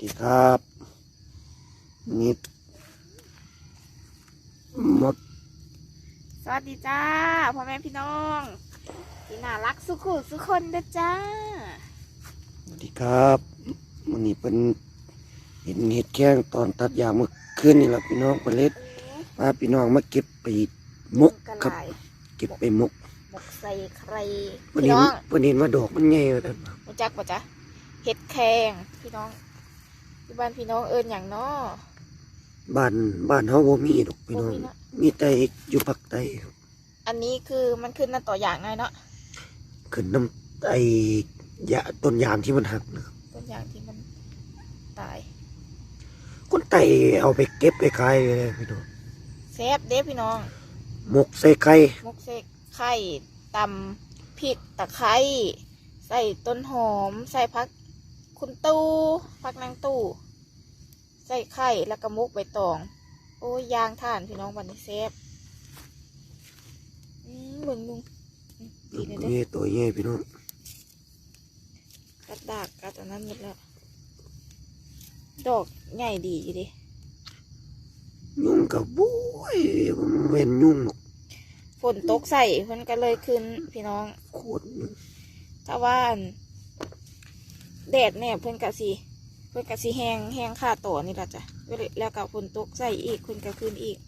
ดีครับนี่หมด สวัสดีจ้าพ่อแม่พี่น้องที่น่ารักสุขุสุกคนเด้อจ้า สวัสดีครับวันนี้เป็นเห็นเห็ดแข้งตอนตัดยางเมื่อคืนนี่แหละพี่น้องเป็นเล็ดพาพี่น้องมาเก็บไปมกกระครับลายเก็บไปมกหมกใส่ใครวันพี่นี้น้องวันนี้ว่าดอกมันใหญ่เลยครับรู้จักปะจ๊ะเห็ดแคงพี่น้อง ที่บ้านพี่น้องเอิญอย่างน้อบ้านบ้านเฮาบ่มีดอกพี่น้องบ่มีเนาะมีแต่อยู่ภาคใต้ครับอันนี้คือมันขึ้นนั่นตัวอย่างไงเนาะขึ้นน้ำไอ้ยาต้นยางที่มันหักนะครับตัวอย่างที่มันตายคนไต่เอาไปเก็บไปขายเลยพี่น้องแซบเด้พี่น้องหมกใส่ไข่มกเสกไข่ตำพริกตะไคร้ใส่ต้นหอม ใส่พัก คุณตู้พักนางตู้ใส่ไข่แล้วก็มุกใบตอง โอ้ยยางท่านพี่น้องวันนี้เซฟอืมเบิ่งลุงอืมดีเลยเด้อนี่ตัวใหญ่พี่น้องกัดดากกัดอันนั้นหมดแล้ว ดอกใหญ่ดีอยู่ดิยุ่งกับบุ้ยมันเว้นยุ่งหรอกฝนตกใส่เพิ่นก็เลยขึ้นพี่น้องโคตรมันถ้าว่าอัน แดดเนี่ยเพิ่นกะสิเพิ่นกะสิแห้งแห้งค่าต่อนี่ละจ้ะเวลาแล้วก็ฝนตกใส่อีกเพิ่นก็ขึ้นอีก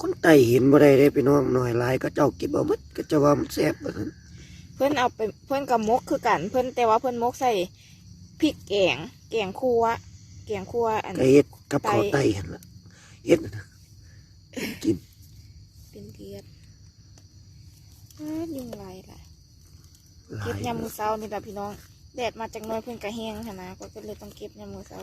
คนไต่เห็นบ่ได้เลยพี่น้องหน่อยหลายก็เจ้าเก็บเอาหมดก็จะว่ามันแซ่บแบบนั้นเพิ่นเอาไปเพิ่นกับมกคือกัน เพิ่นแต่ว่าเพิ่นมกใส่พริกแกงแกงครัวแกงครัวอันก็เฮ็ดกับไต่ข้าวไต่เห็นละเฮ็ดนะกินเป็นเกลียดอ้ายุงลายล่ะหลาเก็บยยามมื้อเช้านี่ล่ะพี่น้อง แดดมาจากหน้อยเพิ่นก็แห้งหั่นนะก็เลยต้องเก็บยามมื้อเช้า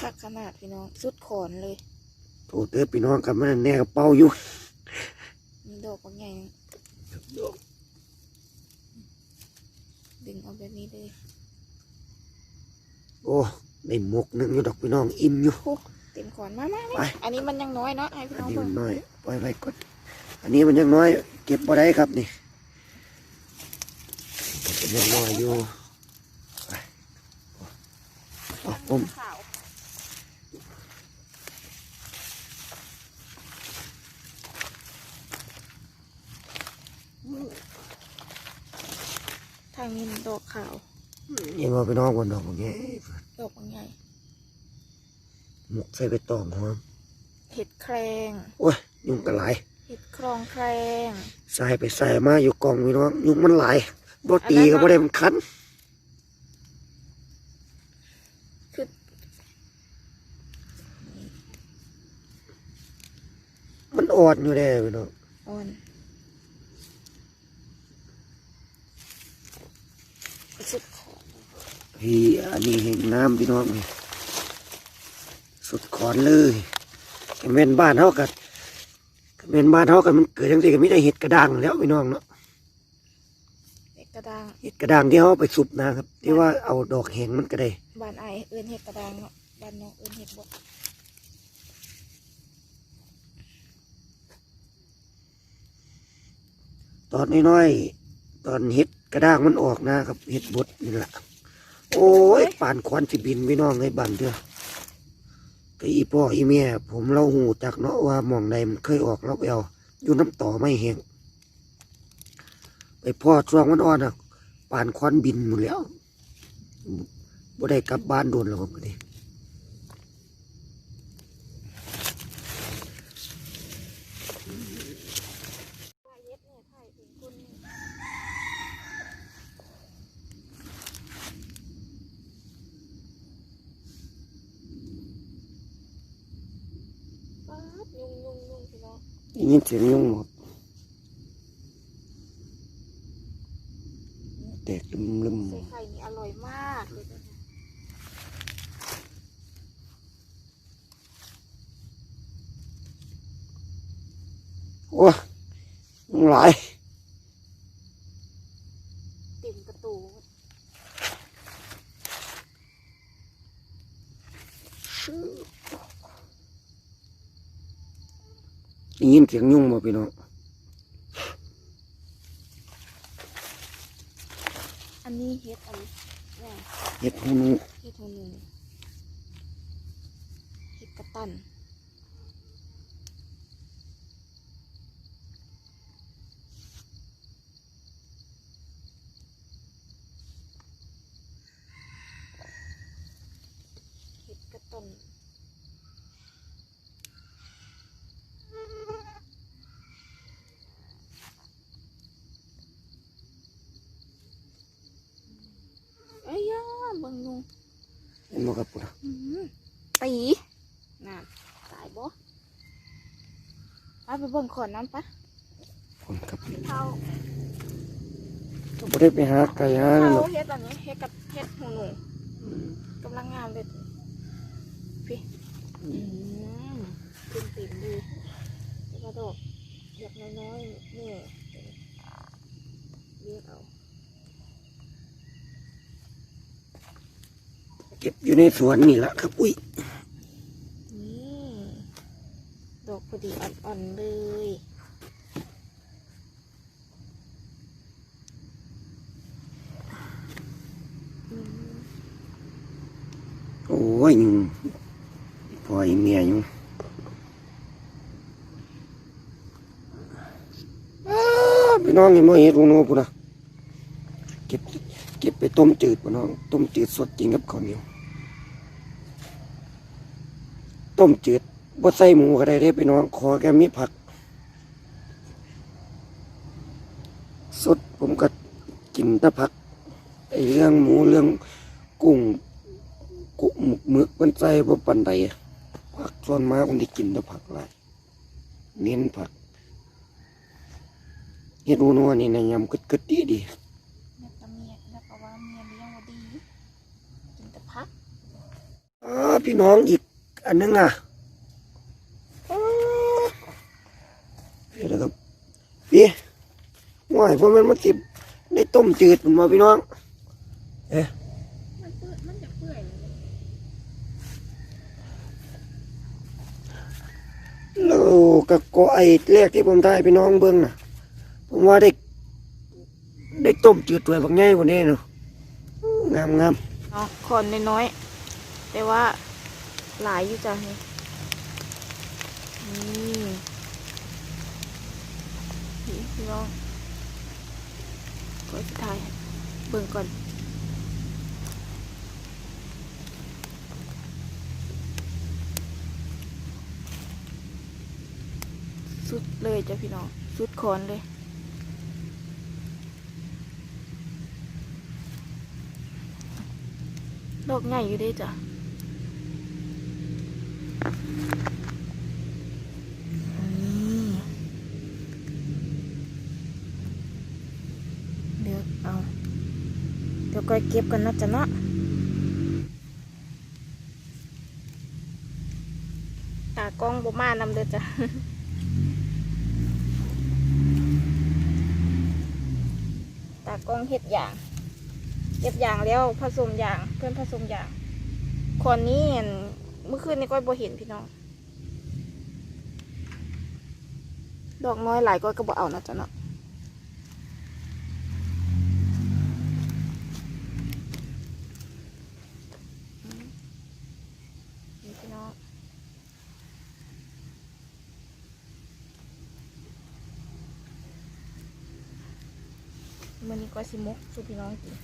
คักขนาดพี่น้องสุดขอนเลยโทษเด้อพี่น้องกับมันแน่กระเป๋าอยู่มีดอกบางอย่างดึงเอาแบบนี้เลย โอ้ ได้หมกหนึงอยู่ดอกพี่น้องอิ่มอยู่โอ้ เต็มขอนมามาไปมาอันนี้มันยังน้อยเนาะให้พี่อันน้องนี้เพิ่มังนน้อยปล่อยไว้ก่อนอันนี้มันยังน้อย เก็บบ่ได้ครับนี่มันยังน้อยอยู่ไปเอาผมขาวทางนี้มันดอกขาวยังว่าพี่น้องคนดอกอย่างเงี้ยดอกบางใหญ่ หมกใส่ไปตองหอมเห็ดแครงโอ้ยยุงกระไหลายเห็ดครองแครงใส่ไปใส่มาอยู่กองพี่น้องยุงมันหลายบ่ตีก็บ่ได้มันคันคือมันอ่อนอยู่แน่พี่น้องอ่อนสุดขอนพี่อันนี้เห็นน้ำพี่น้องนี่ สุดขอนเลยก็แม่นบ้านเฮากัก็แม่นบ้านเฮากันมันเกิดจังซี่ก็มีแต่เห็ดกระด้างแล้วพี่น้องเนาะเห็ดกระด้างเห็ดกระด้างที่เฮาไปสุบนะครับ ที่ว่าเอาดอกแห้งมันก็ได้บ้านไอเอินเห็ดกระด้างเนาะบ้านน้องเอินเห็ดบดตอนน้อยๆตอนเห็ดกระด้างมันออกนะครับเห็ดบดนี่แหละโอ้ยป่านควันสิบินพี่น้องในบ้านเด้อ ก็อีพ่ออีแม่ผมเล่าหูจากเนาะว่าหมองใดมันเคยออกเราไปเอวอยู่น้ำต่อไม่แห้งไปพ่อช่วงวันอ่อนอะป่านควันบินหมดแล้วบ่ได้กลับบ้านโดนแล้วผมนี่ เห็ดเนี่ยถ่ายถึงคุณป๊าดยุ่งยุ่งยุ่งพี่ น้อง ได้ยินเสียงยุ่งมาพี่น้องอันนี้เฮ็ดอันเฮ็ดหูนูเฮ็ดหูหนูเฮ็ดกระตัน เห็นบ่ครับพุ่นน่ะอืมตีน่ะตายบ่ไปไปเบิ่งขอนนั้นปะพุ่นครับเท้าก็บ่ได้ไปหาไก่หานั่นหรเท้าอกเฮ็ดอันนี้เฮ็ดกับเฮ็ดหูหนูกำลังงามเลยพี่อืมติ่มติ่มดีแล้วก็ดอกดอกน้อยๆนี่เรียกเอา ก็บอยู่ในสวนนี่ละครับ อุ้ยนี่ดอกพอดีอ่อนๆเลยอืมโอ้ยยุงพ่ออีเมียยุงอ้าพี่น้องเห็นบ่เห็ดหูหนูพุ่นน่ะเก็บเก็บไปต้มจืดพุ่นน้อง ต้มจืดสดจริงกับข้าวเหนียว ต้มจืดบ่ใส่หมูก็ได้เด้พี่น้อง ขอแค่มีผัก สดผมก็กินแต่ผักไอ้เรื่องหมูเรื่องกุ้งกุ้งหมึกมันใส่บ่ปันใดอะผักส่วนมากผมได้กินแต่ผักหลายเน้นผักเฮ็ดอูนัวนี่นะยำกึดๆดีดีแล้วก็เมียแล้วก็ว่าเมียเลี้ยงว่าดีกินแต่พักๆอ๋อพี่น้องอีก อันนึงอะเดี๋ยวนะครับพี่ว่ายเพราะมันมันสิได้ต้มจืดมันมาพี่น้อง เอ๊ะมันเปื่อยมันจะเปื่อยเลยแล้วก็กอไอ้แรกที่ผมทายพี่น้องเบิ้งน่ะ ผมว่าได้ ได้ต้มจืดตัวบางไงวันนี้เนาะงามงามเนาะคนน้อยแต่ว่า หลายอยู่จ้ะนี่นี่พี่น้องก็สุดท้ายเบิ่งก่อนสุดเลยจ้ะพี่น้องสุดคอนเลยดอกใหญ่อยู่ด้จ้ะ เดี๋ยวเอาเดี๋ยวก้อยเก็บกันนะจ๊ะเนาะตากล้องบ่มานำเด้อจ้ะตากล้องเฮ็ดอย่างเก็บอย่างแล้วผสมอย่างเพื่อนผสมอย่างคนนี้ เมื่อคืนนี้ก้อยบ่เห็นพี่น้อง ดอกน้อยหลายก้อยก็บ่เอานะจ๊ะเนาะพี่น้องมันนี้ก้อยสิมกสูพี่น้องกิน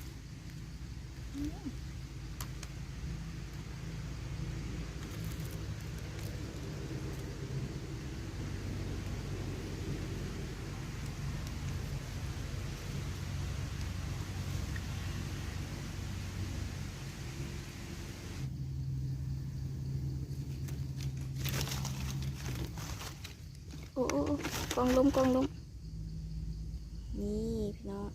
โอ้โอ้โอ้องล้มกองล้มนี่พี่น้อง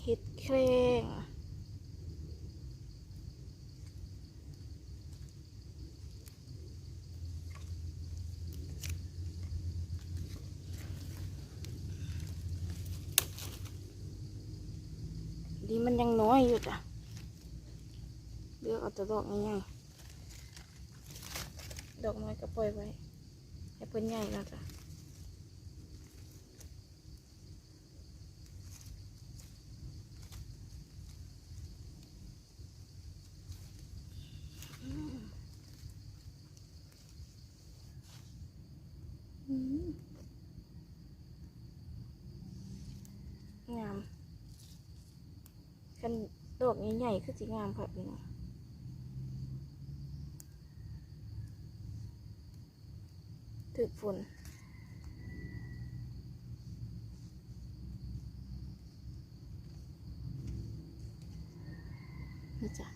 เห็ดแครงดีมันยังน้อยอยู่จ้ะเลือกเอาแต่ดอกง่ายๆ ดอกไม้ก็ปล่อยไว้ ให้เพิ่นใหญ่นะจ๊ะงามกันดอกใหญ่ๆคือสีงามค่บพี่น้อง ถึกฝนนี่จ้ะ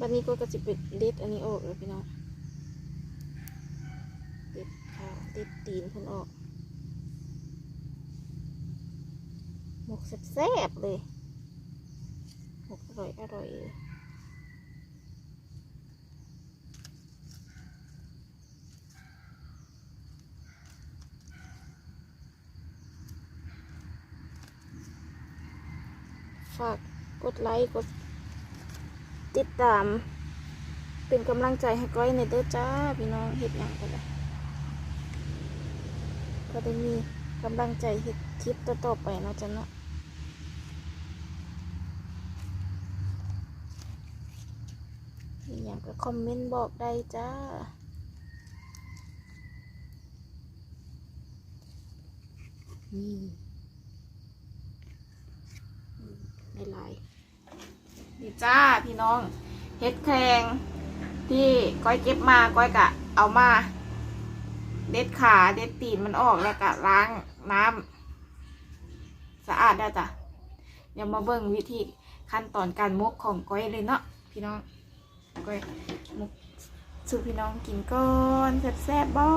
บันนี้ก็จะเป็นเล็ดอันนี้ออกเลยพี่น้องเล็ดขาเล็ดตีนเพิ่นออกหมก แซ่บๆเลยอร่อยอร่อยฝากกดไลค์กดติดตาม เป็นกำลังใจให้ก้อยในเด้อจ้า พี่น้องเฮ็ดหยังกันเลยก็ได้มีกำลังใจเฮ็ดคลิปต่อๆไปเนาะจ้ะเนาะมี อย่างก็คอมเมนต์บอกได้จ้านี่ไม่ลายนี่จ้าพี่น้องเฮ็ดแครงที่ก้อยเก็บมาก้อยกะ เอามา เด็ดขาเด็ดตีนมันออกแล้วกะล้างน้ำสะอาดได้จ้ะเดี๋ยวมาเบิ่งวิธีขั้นตอนการมุกของก้อยเลยเนาะพี่น้อง ก็ยมุกสู่พี่น้องกินก่อนแซ่บๆบ่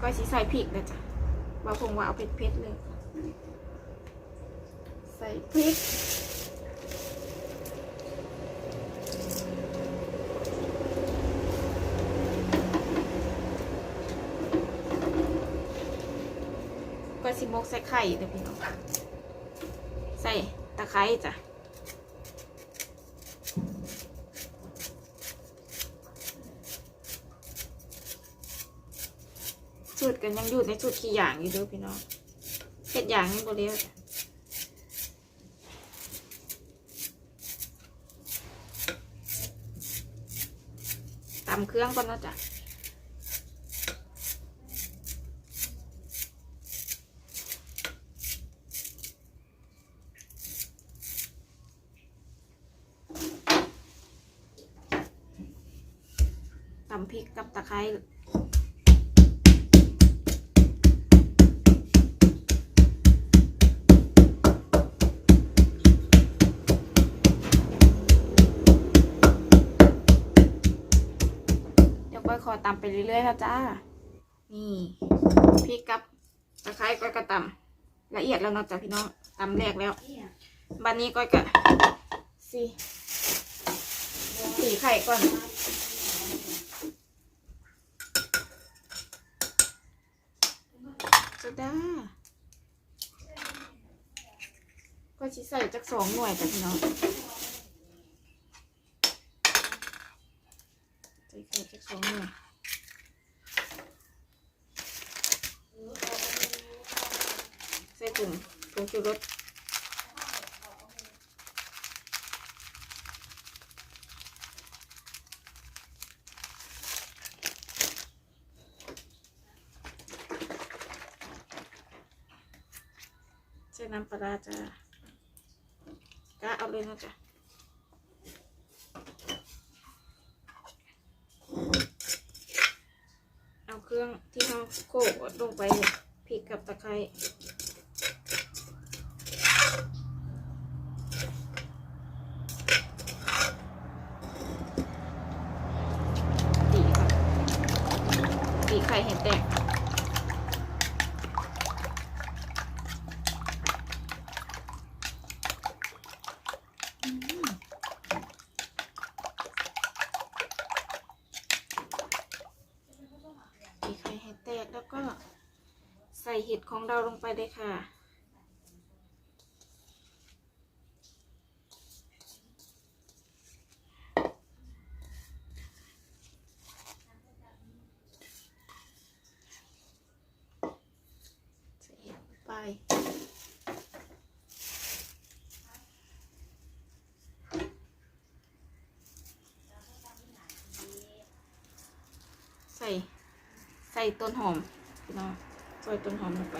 ก้อยสีใส่พริกนะจ๊ะว่าคงว่าเอาเผ็ดๆเลย ใส่พริก สิมกใส่ไข่เด้อพี่น้องใส่ตะไคร้จ้ะสูตรกันยังอยู่ในสูตรขี้อย่างอยู่เด้วยพี่น้องเห็ดอย่างยังบ่เลี้ยวจ้ะตำเครื่องก่อนเนาะจ้ะ ตำพริกกับตะไคร้เดี๋ยวก้อยขอตำไปเรื่อยๆค่ะจ้า นี่พริกกับตะไคร้ก้อยก็ตำละเอียดแล้วนะจ้ะพี่น้องตำแรกแล้ว บันนี้ก้อยก็สีสีไข่ก่อน โซดาก็ชิใส่จากสองหน่วยจ้ะพี่น้องใส่ไข่จากสองหน่วยใส่ถุงถุงชูรส น้ำปลาร้าจ้ะกะเอาเลยนะจ๊ะเอาเครื่องที่เราโขลกลงไปพริกกับตะไคร้ตีค่ะตีไข่เห็นแตก ตีไข่ให้แตกแล้วก็ใส่เห็ดของเราลงไปเลยค่ะ ใส่เห็ดลงไป ส่ ต้นหอมพี่น้องซอยต้นหอมลงไป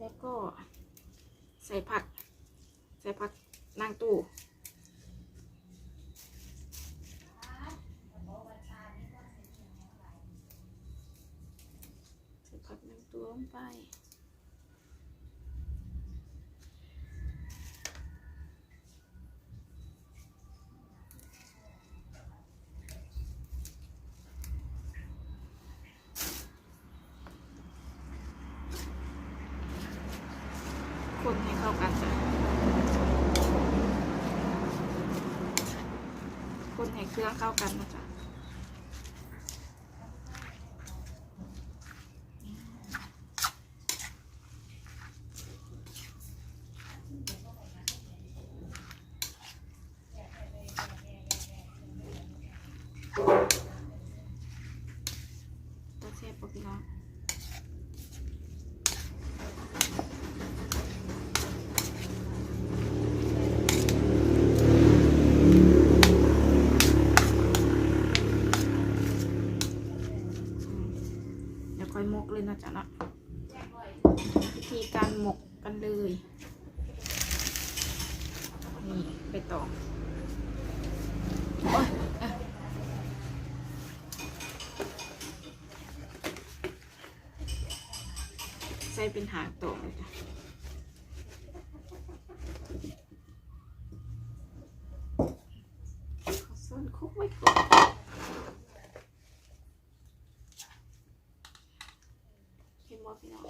แล้วก็ใส่ผัก ใส่ผักนางตู้ใส่ผักนางตู้ลงไป คนให้เข้ากันจ้ะคนให้เครื่องเข้ากันนะจ๊ะตาเชฟปกพี่น้อง เดี๋ยวค่ อยหมกเลยนะจ๊ะนะวิธีการหมกกันเลย นี่ไปต่อใส่เป็นหางต่อเลยจ้ะขอซ่อนคุกไว้ก่อน เห็นบ่พี่น้อง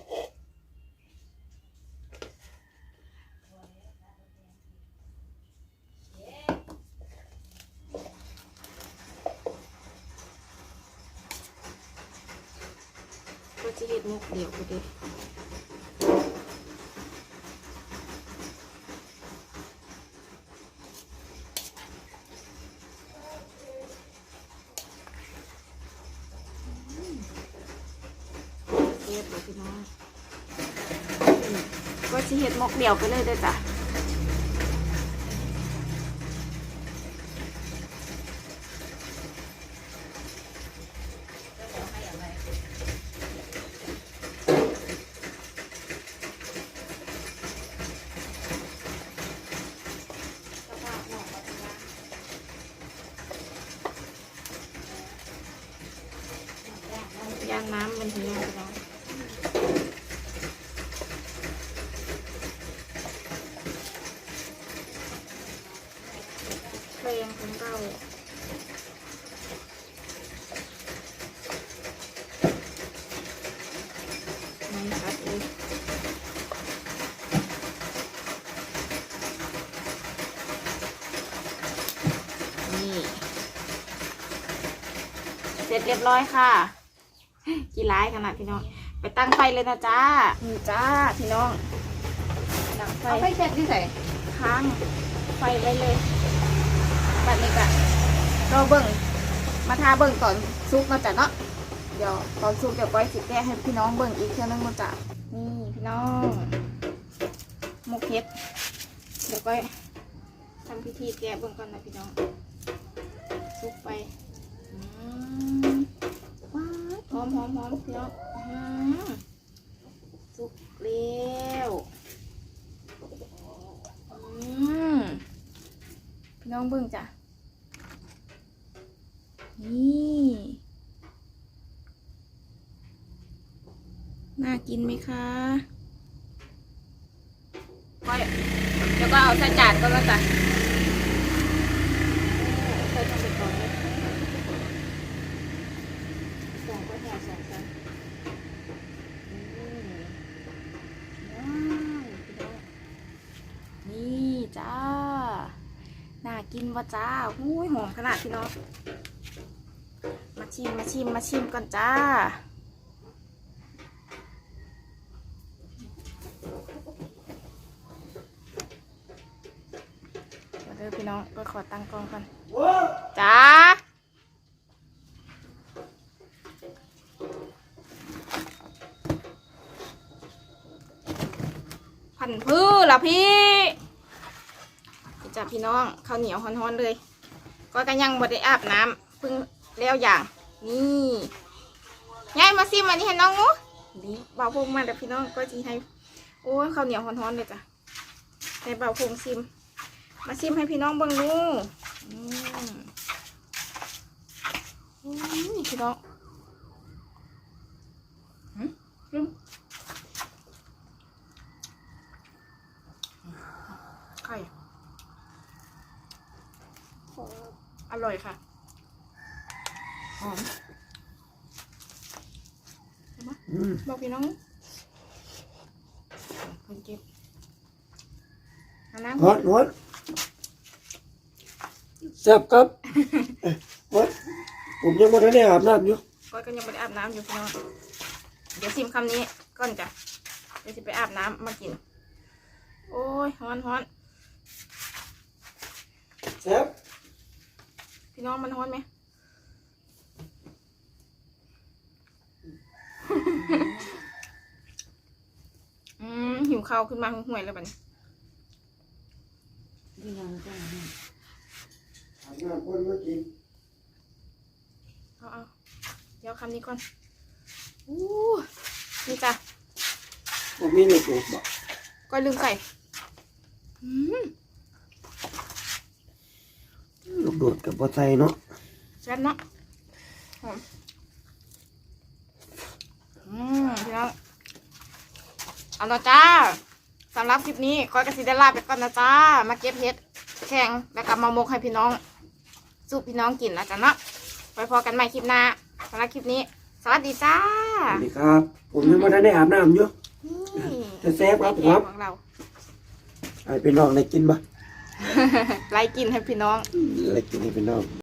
ก็ จะเห็ดมุกเดียวก็ได้เฮ็ดบ่พี่น้องก็จะเห็ดหมกเดียวไปเลยได้จ้ะ ย่างน้ำมันถึงย่างไปแล้วเพลงของเราม่ครับเลยเสร็จเรียบร้อยค่ะ กี่ร้ายขนาดพี่น้อง ไปตั้งไฟเลยนะจ้านี่จ้าพี่น้องตั้งไฟเอาไปเช็ดที่ใส่ค้างไฟไว้เลยบัดนี้ก็เราเบิ่งมาทาเบิ่งตอนซุกเนาะจ้ะเนาะ เดี๋ยวตอนซุกเดี๋ยวก้อยสิแก้ให้พี่น้องเบิ่งอีกเท่านึงเนาะจ้ะนี่พี่น้องหมกเห็ดเดี๋ยวก้อยทำพิธีแก้เบิ่งก่อนนะพี่น้องซุกไปอืมว้าวห อมหอมหอมพร้องอื้อหือซุกแล้วพี่น้องเบิ่งจ้ะ นี่น่ากินไหมคะก้อยเดี๋ยวก็เอาใส่จานก็แล้วจ้ะ ใส่ลงไปก่อนเลยสองก็แถวสองกันอืมว้าวพี่น้องนี่จ้า น่ากินวะจ้าหุ้ยหอมขนาดพี่น้อง มาชิมมาชิมมาชิมก่อนจ้าเดี๋ยวเด้อพี่น้องก็ขอตั้งกล้องก่อนจ้า พี่จ้าพี่น้องข้าวเหนียวฮ้อนๆเลย ก็กันยังบ่ได้อาบน้ำเพิ่งแล้วอย่าง นี่ยายมาซิมอันนี้ให้น้องงูดีเบาพงมาเดี๋ยวพี่น้องก็จะให้ โอ้ข้าวเหนียวฮ้อนๆเลยจ้ะให้เบาพงซิม มาซิมให้พี่น้องเบิ่งดูอืมพี่น้องหืมลืมไข่อ ร่อยค่ะ หอมอืมบอกพี่น้องคนเก็บเอาน้ำฮอตฮอตแซ่บครับเอ้ยฮอตผมยังไม่ได้อาบน้ำอยู่ก้อยก็ยังไม่ได้อาบน้ำอยู่พี่น้อง เดี๋ยวซิมคำนี้ก่อนจ้ะ เดี๋ยวสิไปอาบน้ำมากิน โอ้ยฮ้อนฮ้อนแซ่บ พี่น้องมันฮ้อนไหมอืมหิวข้าวขึ้นมาห่วยๆเลยบัดนี้อาบน้ำคนมากินเอาเอาเดี๋ยวคำนี้ก่อนอู้นี่จ้ะผมมีในตูบบอกก้อยลืมใส่อืม ลูกโดดกับบอไซเนาะแซ่บเนาะหอมอืมพี่น้องเอาละจ้าสำหรับคลิปนี้ก้อยกระสิได้ลาไปก่อนนะจ้า มาเก็บเห็ดแข็งแล้วก็มามกให้พี่น้องสู้พี่น้องกินนะจ๊ะเนาะไปพอกันใหม่คลิปหน้าสำหรับคลิปนี้ สวัสดีจ้าสวัสดีครับ ผมยังไม่ได้อาบน้ำอยู่นี่จะแซ่บครับแกครังบของเราไอ้พี่น้องได้กินบ่ ไล่กินให้พี่น้องได้กินให้พี่น้อง